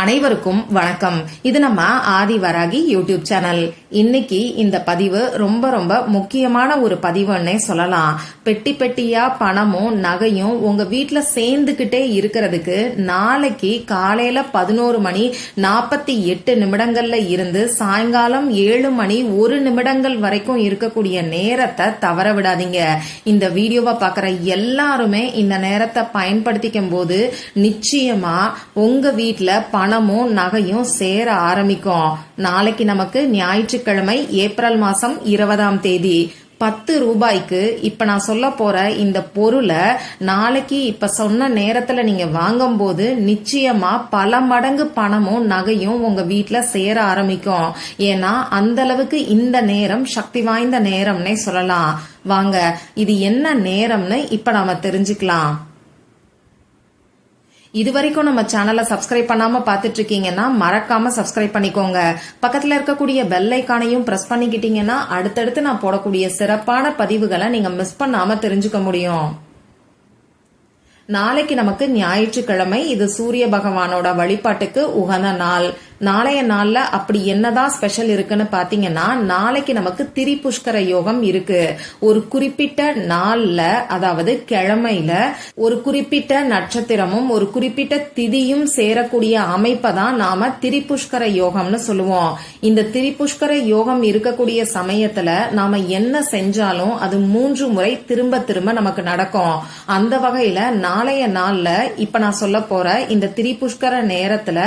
அனைவருக்கும் வணக்கம். இது நம்ம ஆதி வராகி யூடியூப் சேனல். இன்னைக்கு இந்த பதிவு ரொம்ப ரொம்ப முக்கியமான ஒரு பதிவுன்னே சொல்லலாம். பெட்டி பெட்டியா பணமும் நகையும் உங்க வீட்டுல சேர்ந்துகிட்டே இருக்கிறதுக்கு நாளைக்கு காலையில பதினோரு மணி நாற்பத்தி எட்டு நிமிடங்கள்ல இருந்து சாயங்காலம் ஏழு மணி ஒரு நிமிடங்கள் வரைக்கும் இருக்கக்கூடிய நேரத்தை தவற விடாதீங்க. இந்த வீடியோவை பார்க்குற எல்லாருமே இந்த நேரத்தை பயன்படுத்திக்கும் போது நிச்சயமா உங்க வீட்ல பணமும் நகையும் சேர ஆரம்பிக்கும். நாளைக்கு நமக்கு ஞாயிற்றுக்கிழமை ஏப்ரல் மாசம் இருபதாம் தேதி. பத்து ரூபாய்க்கு இப்ப நான் சொல்ல போற இந்த பொருளை நாளைக்கு இப்ப சொன்ன நேரத்துல நீங்க வாங்கும்போது நிச்சயமா பல மடங்கு பணமும் நகையும் உங்க வீட்டுல சேர ஆரம்பிக்கும். ஏன்னா அந்த அளவுக்கு இந்த நேரம் சக்தி வாய்ந்த நேரம்னே சொல்லலாம். வாங்க இது என்ன நேரம்னு இப்ப நாம தெரிஞ்சுக்கலாம். இது வரைக்கும் நம்ம சேனலை சப்ஸ்கிரைப் பண்ணாம பாத்துட்டு இருக்கீங்கன்னா மறக்காம சப்ஸ்கிரைப் பண்ணிக்கோங்க. பக்கத்துல இருக்கக்கூடிய பெல் ஐக்கானையும் பிரஸ் பண்ணிக்கிட்டீங்கன்னா அடுத்தடுத்து நான் போடக்கூடிய சிறப்பான பதிவுகளை நீங்க மிஸ் பண்ணாம தெரிஞ்சுக்க முடியும். நாளைக்கு நமக்கு ஞாயிற்றுக்கிழமை. இது சூரிய பகவானோட வழிபாட்டுக்கு உகந்த நாள். நாளைய நாள்ல அப்படி என்னதான் ஸ்பெஷல் இருக்குன்னு பாத்தீங்கன்னா நாளைக்கு நமக்கு திரிபுஷ்கர யோகம் இருக்கு. ஒரு குறிப்பிட்ட நாள்ல அதாவது கிழமையில ஒரு குறிப்பிட்ட நட்சத்திரமும் ஒரு குறிப்பிட்ட திதியும் சேரக்கூடிய அமைப்பை தான் நாம திரிபுஷ்கர யோகம்னு சொல்லுவோம். இந்த திரிபுஷ்கர யோகம் இருக்கக்கூடிய சமயத்துல நாம என்ன செஞ்சாலும் அது மூன்று முறை திரும்ப திரும்ப நமக்கு நடக்கும். அந்த வகையில நாளைய நாள்ல இப்ப நான் சொல்ல போற இந்த திரிபுஷ்கர நேரத்துல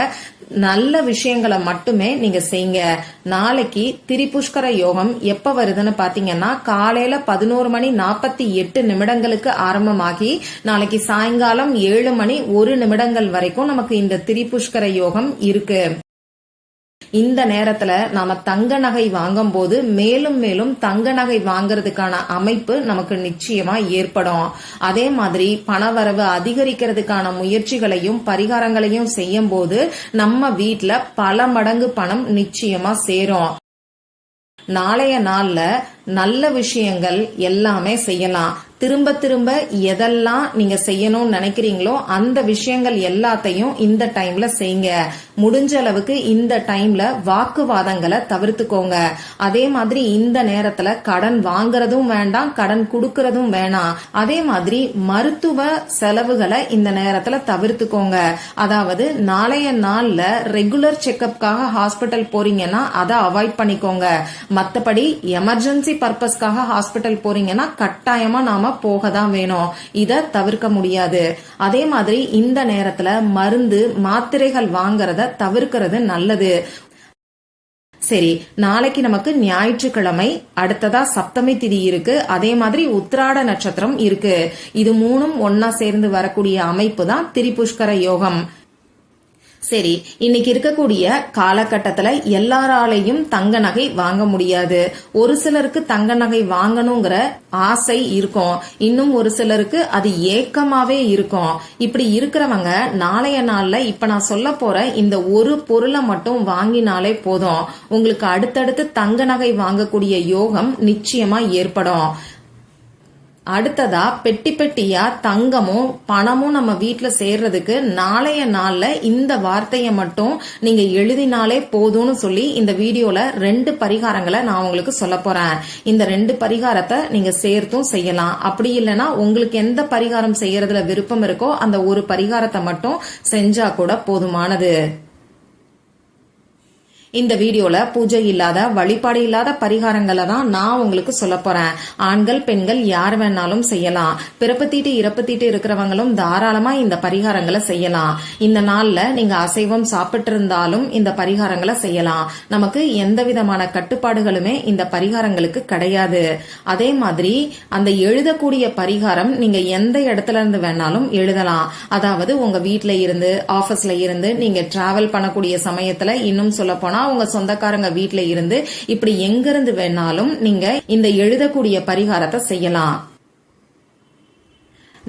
நல்ல விஷயங்களை மட்டுமே நீங்க செய்யுங்க நாளைக்கு திரிபுஷ்கர யோகம் எப்ப வருதுன்னு பாத்தீங்கன்னா காலையில பதினோரு மணி நாற்பத்தி எட்டு நிமிடங்களுக்கு ஆரம்பமாகி நாளைக்கு சாயங்காலம் ஏழு மணி ஒரு நிமிடங்கள் வரைக்கும் நமக்கு இந்த திரிபுஷ்கர யோகம் இருக்கு. இந்த நேரத்துல நாம தங்க நகை வாங்கும் போது மேலும் மேலும் தங்க நகை வாங்குறதுக்கான அமைப்பு நமக்கு நிச்சயமா ஏற்படும். அதே மாதிரி பணவரவு அதிகரிக்கிறதுக்கான முயற்சிகளையும் பரிகாரங்களையும் செய்யும் போது நம்ம வீட்டுல பல மடங்கு பணம் நிச்சயமா சேரும். நாளைய நாள்ல நல்ல விஷயங்கள் எல்லாமே செய்யலாம். திரும்ப திரும்ப எதெல்லாம் நீங்க செய்யணும்னு நினைக்கிறீங்களோ அந்த விஷயங்கள் எல்லாத்தையும் இந்த டைம்ல செய்யுங்க முடிஞ்ச அளவுக்கு இந்த டைம்ல வாக்குவாதங்களை தவிர்த்துக்கோங்க. அதே மாதிரி இந்த நேரத்துல கடன் வாங்குறதும் வேண்டாம் கடன் கொடுக்கறதும் வேணாம். அதே மாதிரி மருத்துவ செலவுகளை இந்த நேரத்துல தவிர்த்துக்கோங்க. அதாவது நாளைய நாள்ல ரெகுலர் செக்கப்காக ஹாஸ்பிட்டல் போறீங்கன்னா அதை அவாய்ட் பண்ணிக்கோங்க. மத்தபடி எமர்ஜென்சி பர்பஸ்க்காக ஹாஸ்பிட்டல் போறீங்கன்னா கட்டாயமா நாம போக தான் வேணும். இத தவிர்க்க முடியாது. அதே மாதிரி இந்த நேரத்துல மருந்து மாத்திரைகள் வாங்குறத தவிர்க்கிறது நல்லது. சரி நாளைக்கு நமக்கு ஞாயிற்றுக்கிழமை அடுத்ததா சப்தமி திதி இருக்கு. அதே மாதிரி உத்திராட நட்சத்திரம் இருக்கு. இது மூணும் ஒன்னா சேர்ந்து வரக்கூடிய அமைப்பு தான் திரிபுஷ்கர யோகம். சரி இன்னைக்கு இருக்கக்கூடிய காலகட்டத்துல எல்லாராலையும் தங்க நகை வாங்க முடியாது. ஒரு சிலருக்கு தங்க நகை வாங்கணுங்கிற ஆசை இருக்கும். இன்னும் ஒரு சிலருக்கு அது ஏக்கமாவே இருக்கும். இப்படி இருக்கிறவங்க நாளைய நாள்ல இப்ப நான் சொல்ல போற இந்த ஒரு பொருளை மட்டும் வாங்கினாலே போதும். உங்களுக்கு அடுத்தடுத்து தங்க நகை வாங்கக்கூடிய யோகம் நிச்சயமா ஏற்படும். அடுத்ததா பெட்டி பெட்டியா தங்கமும் பணமும் நம்ம வீட்டில் சேர்றதுக்கு நாளைய நாள்ல இந்த வார்த்தையை மட்டும் நீங்க எழுதினாலே போதும்னு சொல்லி இந்த வீடியோல ரெண்டு பரிகாரங்களை நான் உங்களுக்கு சொல்ல போறேன். இந்த ரெண்டு பரிகாரத்தை நீங்க சேர்த்தும் செய்யலாம். அப்படி இல்லைன்னா உங்களுக்கு எந்த பரிகாரம் செய்யறதுல விருப்பம் இருக்கோ அந்த ஒரு பரிகாரத்தை மட்டும் செஞ்சா கூட போதுமானது. இந்த வீடியோல பூஜை இல்லாத வழிபாடு இல்லாத பரிகாரங்களை தான் நான் உங்களுக்கு சொல்ல போறேன். ஆண்கள் பெண்கள் யார் வேணாலும் செய்யலாம். பிறப்பு தீட்டு இறப்பு தீட்டு இருக்கிறவங்களும் தாராளமா இந்த பரிகாரங்களை செய்யலாம். இந்த நாள்ல நீங்க அசைவம் சாப்பிட்டு இருந்தாலும் இந்த பரிகாரங்களை செய்யலாம். நமக்கு எந்த விதமான கட்டுப்பாடுகளுமே இந்த பரிகாரங்களுக்கு கிடையாது. அதே மாதிரி அந்த எழுதக்கூடிய பரிகாரம் நீங்க எந்த இடத்துல இருந்து வேணாலும் எழுதலாம். அதாவது உங்க வீட்ல இருந்து ஆபீஸ்ல இருந்து நீங்க டிராவல் பண்ணக்கூடிய சமயத்துல இன்னும் சொல்ல போனா உங்க சொந்தக்காரங்க வீட்டுல இருந்து இப்படி எங்க இருந்து வேணாலும் நீங்க இந்த எழுதக்கூடிய பரிகாரத்தை செய்யலாம்.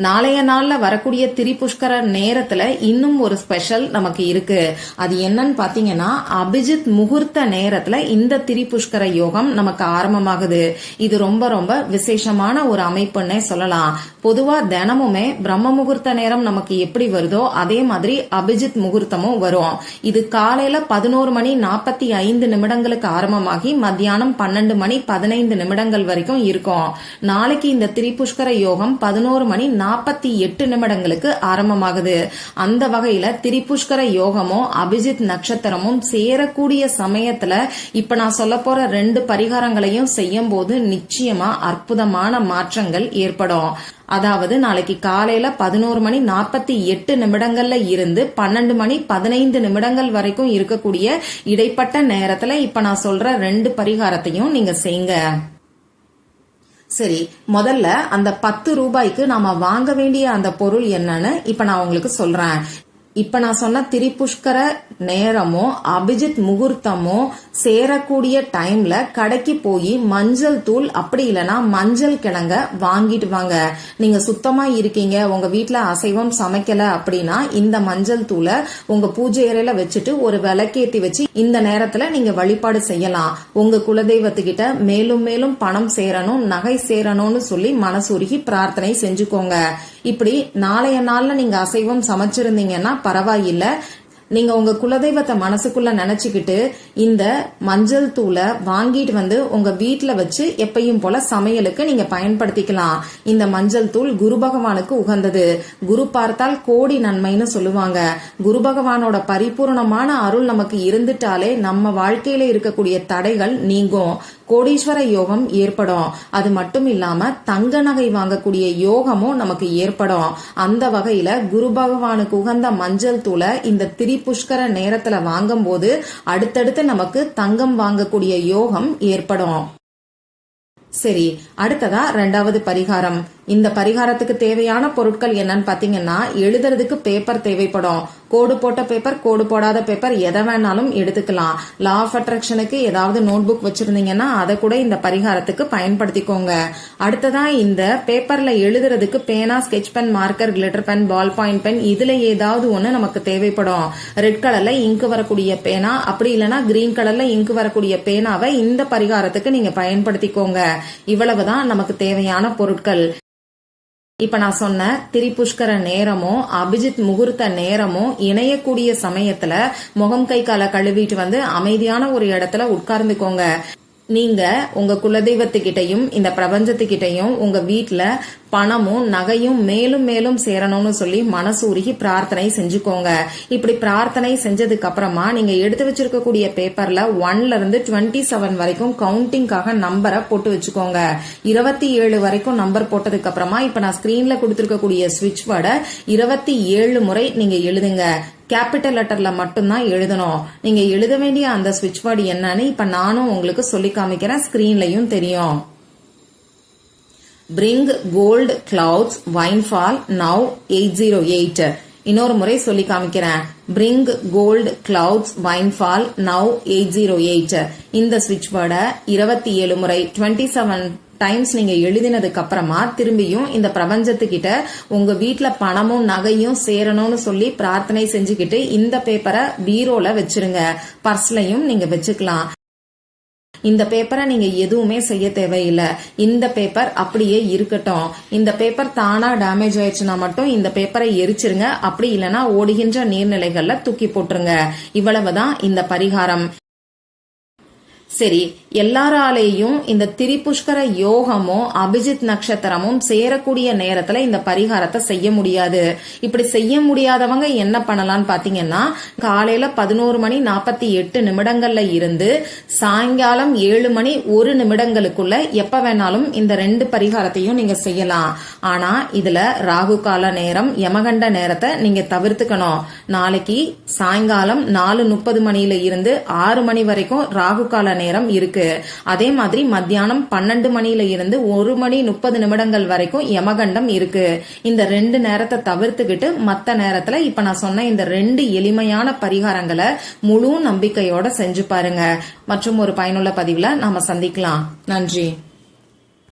நாளைய நாள்ல வரக்கூடிய திரிபுஷ்கர நேரத்துல இன்னும் ஒரு ஸ்பெஷல் நமக்கு இருக்கு. அது என்னன்னு பாத்தீங்கன்னா அபிஜித் முகூர்த்த நேரத்துல இந்த திரிபுஷ்கர யோகம் நமக்கு ஆரம்பமாகுது. இது ரொம்ப ரொம்ப விசேஷமான ஒரு அமைப்புன்னே சொல்லலாம். பொதுவா தினமுமே பிரம்ம முகூர்த்த நேரம் நமக்கு எப்படி வருதோ அதே மாதிரி அபிஜித் முகூர்த்தமும் வரும். இது காலையில பதினோரு மணி நாற்பத்தி ஐந்து நிமிடங்களுக்கு ஆரம்பமாகி மத்தியானம் பன்னெண்டு மணி பதினைந்து நிமிடங்கள் வரைக்கும் இருக்கும். நாளைக்கு இந்த திரிபுஷ்கர யோகம் பதினோரு மணி நாற்பத்தி எட்டு நிமிடங்களுக்கு ஆரம்பமாகுது. அந்த வகையில திரிபுஷ்கர யோகமும் அபிஜித் நட்சத்திரமும் சேரக்கூடிய சமயத்துல இப்ப நான் சொல்ல போற ரெண்டு பரிகாரங்களையும் செய்யும் போது நிச்சயமா அற்புதமான மாற்றங்கள் ஏற்படும். அதாவது நாளைக்கு காலையில பதினோரு மணி நாற்பத்தி எட்டு நிமிடங்கள்ல இருந்து பன்னெண்டு மணி பதினைந்து நிமிடங்கள் வரைக்கும் இருக்கக்கூடிய இடைப்பட்ட நேரத்துல இப்ப நான் சொல்ற ரெண்டு பரிகாரத்தையும் நீங்க செய்யுங்க சரி முதல்ல அந்த பத்து ரூபாய்க்கு நாம வாங்க வேண்டிய அந்த பொருள் என்னன்னு இப்ப நான் உங்களுக்கு சொல்றேன். இப்ப நான் சொன்ன திரிபுஷ்கர நேரமும் அபிஜித் முகூர்த்தமும் சேரக்கூடிய டைம்ல கடைக்கு போய் மஞ்சள் தூள் அப்படி இல்லைன்னா மஞ்சள் கிழங்க வாங்கிட்டு வாங்க. நீங்க சுத்தமா இருக்கீங்க உங்க வீட்டுல அசைவம் சமைக்கல அப்படின்னா இந்த மஞ்சள் தூளை உங்க பூஜை அறையில வச்சுட்டு ஒரு விளக்கேத்தி வச்சு இந்த நேரத்துல நீங்க வழிபாடு செய்யலாம். உங்க குலதெய்வத்துக்கிட்ட மேலும் மேலும் பணம் சேரணும் நகை சேரணும்னு சொல்லி மனசுருகி பிரார்த்தனை செஞ்சுக்கோங்க. இப்படி நாளைய நாள்ல நீங்க அசைவம் சமைச்சிருந்தீங்கன்னா பரவாயில்ல. நீங்க உங்க குலதெய்வத்தை மனசுக்குள்ள நினைச்சுக்கிட்டு இந்த மஞ்சள் தூளை வாங்கிட்டு வந்து உங்க வீட்டுல வச்சு எப்பயும் போல சமையலுக்கு நீங்க பயன்படுத்திக்கலாம். இந்த மஞ்சள் தூள் குரு பகவானுக்கு உகந்தது. குரு பார்த்தால் கோடி நன்மைன்னு சொல்லுவாங்க. குரு பகவானோட பரிபூர்ணமான அருள் நமக்கு இருந்துட்டாலே நம்ம வாழ்க்கையில இருக்கக்கூடிய தடைகள் நீங்கும். கோடீஸ்வர யோகம் ஏற்படும். அது மட்டும் இல்லாம தங்க நகை வாங்கக்கூடிய யோகமும் நமக்கு ஏற்படும். அந்த வகையில குரு பகவானுக்கு உகந்த மஞ்சள் தூளை இந்த திரிபுஷ்கர நேரத்துல வாங்கும்போது அடுத்தடுத்து நமக்கு தங்கம் வாங்கக்கூடிய யோகம் ஏற்படும். சரி அடுத்ததா ரெண்டாவது பரிகாரம். இந்த பரிகாரத்துக்கு தேவையான பொருட்கள் என்னன்னு பாத்தீங்கன்னா எழுதுறதுக்கு பேப்பர் தேவைப்படும். கோடு போட்ட பேப்பர் கோடு போடாத பேப்பர் எதை வேணாலும் எடுத்துக்கலாம். லா ஆஃப் அட்ராக்ஷனுக்கு ஏதாவது நோட் புக் வச்சிருந்தீங்கன்னா அதை கூட இந்த பரிகாரத்துக்கு பயன்படுத்திக்கோங்க. அடுத்ததா இந்த பேப்பர்ல எழுதுறதுக்கு பேனா sketch pen marker glitter pen ball point pen இதுல ஏதாவது ஒண்ணு நமக்கு தேவைப்படும். ரெட் கலர்ல இங்கு வரக்கூடிய பேனா அப்படி இல்லைன்னா கிரீன் கலர்ல இங்கு வரக்கூடிய பேனாவை இந்த பரிகாரத்துக்கு நீங்க பயன்படுத்திக்கோங்க. இவ்வளவுதான் நமக்கு தேவையான பொருட்கள். இப்ப நான் சொன்ன திரிபுஷ்கர நேரமும் அபிஜித் முகூர்த்த நேரமும் இணையக்கூடிய சமயத்துல முகம் கை காலை கழுவிட்டு வந்து அமைதியான ஒரு இடத்துல உட்கார்ந்துக்கோங்க. நீங்க உங்க குலதெய்வத்துக்கிட்டையும் இந்த பிரபஞ்சத்துக்கிட்டையும் உங்க வீட்டுல பணமும் நகையும் மேலும் மேலும் சேரணும்னு சொல்லி மனசு உருகி பிரார்த்தனை செஞ்சுக்கோங்க. இப்படி பிரார்த்தனை செஞ்சதுக்கு அப்புறமா நீங்க எடுத்து வச்சிருக்கக்கூடிய பேப்பர்ல ஒன்ல இருந்து டுவெண்ட்டி செவன் வரைக்கும் கவுண்டிங்காக நம்பரை போட்டு வச்சுக்கோங்க. இருபத்தி ஏழு வரைக்கும் நம்பர் போட்டதுக்கு அப்புறமா இப்ப நான் ஸ்கிரீன்ல கொடுத்திருக்கக்கூடிய ஸ்விட்ச் வேர்டை இருபத்தி ஏழு முறை நீங்க எழுதுங்க. கேபிட்டல் லெட்டர்ல மட்டும்தான் எழுதணும். நீங்க எழுத வேண்டிய அந்த ஸ்விட்ச் வேர்டு என்னன்னு இப்ப நானும் உங்களுக்கு சொல்லி காமிக்கிறேன். ஸ்கிரீன்லயும் தெரியும். Bring gold clouds winfall now eight zero eight இன்னொரு முறை சொல்லி காமிக்கிறேன். Bring gold clouds winfall now eight zero eight இந்த ஸ்விட்ச் வேர்டை இருபத்தி ஏழு முறை டுவெண்ட்டி செவன் டைம்ஸ் நீங்க எழுதினதுக்கு அப்புறமா திரும்பியும் இந்த பிரபஞ்சத்துக்கிட்ட உங்க வீட்டுல பணமும் நகையும் சேரணும்னு சொல்லி பிரார்த்தனை செஞ்சுக்கிட்டு இந்த பேப்பரை பீரோல வச்சிருங்க. பர்ஸ்லயும் நீங்க வச்சுக்கலாம். இந்த பேப்பரை நீங்க எதுவுமே செய்ய தேவையில்லை. இந்த பேப்பர் அப்படியே இருக்கட்டும். இந்த பேப்பர் தானா டேமேஜ் ஆயிடுச்சுன்னா மட்டும் இந்த பேப்பரை எரிச்சிருங்க. அப்படி இல்லைன்னா ஓடுகின்ற நீர்நிலைகள்ல தூக்கி போட்டுருங்க. இவ்வளவுதான் இந்த பரிகாரம். சரி எல்லாராலேயும் இந்த திரிபுஷ்கர யோகமும் அபிஜித் நட்சத்திரமும் சேரக்கூடிய நேரத்துல இந்த பரிகாரத்தை செய்ய முடியாது. இப்படி செய்ய முடியாதவங்க என்ன பண்ணலாம்னு பாத்தீங்கன்னா காலையில பதினோரு மணி நாற்பத்தி எட்டு நிமிடங்கள்ல இருந்து சாயங்காலம் ஏழு மணி ஒரு நிமிடங்களுக்குள்ள எப்ப வேணாலும் இந்த ரெண்டு பரிகாரத்தையும் நீங்க செய்யலாம். ஆனா இதுல ராகு கால நேரம் யமகண்ட நேரத்தை நீங்க தவிர்த்துக்கணும். நாளைக்கு சாயங்காலம் நாலு முப்பது மணியில இருந்து ஆறு மணி வரைக்கும் ராகு கால நேரம் இருக்கு. அதே மாதிரி மத்தியானம் பன்னெண்டு மணியில இருந்து ஒரு மணி முப்பது நிமிடங்கள் வரைக்கும் யமகண்டம் இருக்கு. இந்த ரெண்டு நேரத்தை தவிர்த்துக்கிட்டு மத்த நேரத்துல இப்ப நான் சொன்ன இந்த ரெண்டு எளிமையான பரிகாரங்களை முழு நம்பிக்கையோட செஞ்சு பாருங்க. மற்றும் ஒரு பயனுள்ள பதிவுல நாம சந்திக்கலாம். நன்றி.